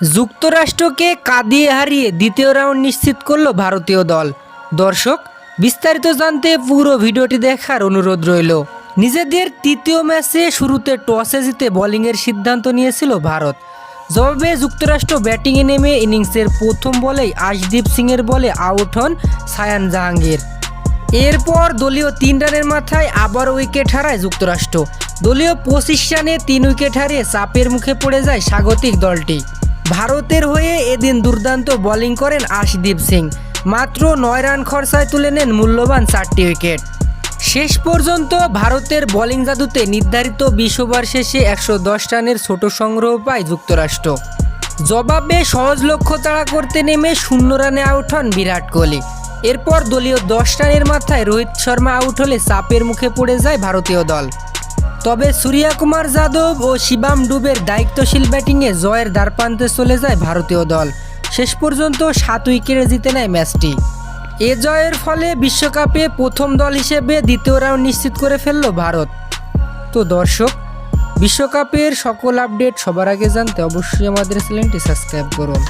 যুক্তরাষ্ট্রকে কাঁদিয়ে হারিয়ে দ্বিতীয় রাউন্ড নিশ্চিত করল ভারতীয় দল। দর্শক, বিস্তারিত জানতে পুরো ভিডিওটি দেখার অনুরোধ রইল। নিজেদের তৃতীয় ম্যাচে শুরুতে টসে জিতে বোলিংয়ের সিদ্ধান্ত নিয়েছিল ভারত। জবাবে যুক্তরাষ্ট্র ব্যাটিংয়ে নেমে ইনিংসের প্রথম বলেই আশদীপ সিংয়ের বলে আউট হন সায়ান জাহাঙ্গীর। এরপর দলীয় তিন রানের মাথায় আবার উইকেট হারায় যুক্তরাষ্ট্র। দলীয় পঁচিশ রানে তিন উইকেট হারিয়ে চাপের মুখে পড়ে যায় স্বাগতিক দলটি। ভারতের হয়ে এদিন দুর্দান্ত বোলিং করেন আশদীপ সিং। মাত্র নয় রান খরচায় তুলে নেন মূল্যবান চারটি উইকেট। শেষ পর্যন্ত ভারতের বোলিং জাদুতে নির্ধারিত বিশ ওভার শেষে একশো দশ রানের ছোট সংগ্রহ পায় যুক্তরাষ্ট্র। জবাবে সহজ লক্ষ্য তাড়া করতে নেমে শূন্য রানে আউট হন বিরাট কোহলি। এরপর দলীয় দশ রানের মাথায় রোহিত শর্মা আউট হলে চাপের মুখে পড়ে যায় ভারতীয় দল। তবে সূর্যা কুমার যাদব ও শিবাম ডুবের দায়িত্বশীল ব্যাটিংয়ে জয়ের দ্বারপ্রান্তে চলে যায় ভারতীয় দল। শেষ পর্যন্ত সাত উইকেটে জিতে নেয় ম্যাচটি। এ জয়ের ফলে বিশ্বকাপে প্রথম দল হিসেবে দ্বিতীয় রাউন্ড নিশ্চিত করে ফেলল ভারত। তো দর্শক, বিশ্বকাপের সকল আপডেট সবার আগে জানতে অবশ্যই আমাদের চ্যানেলটি সাবস্ক্রাইব করুন।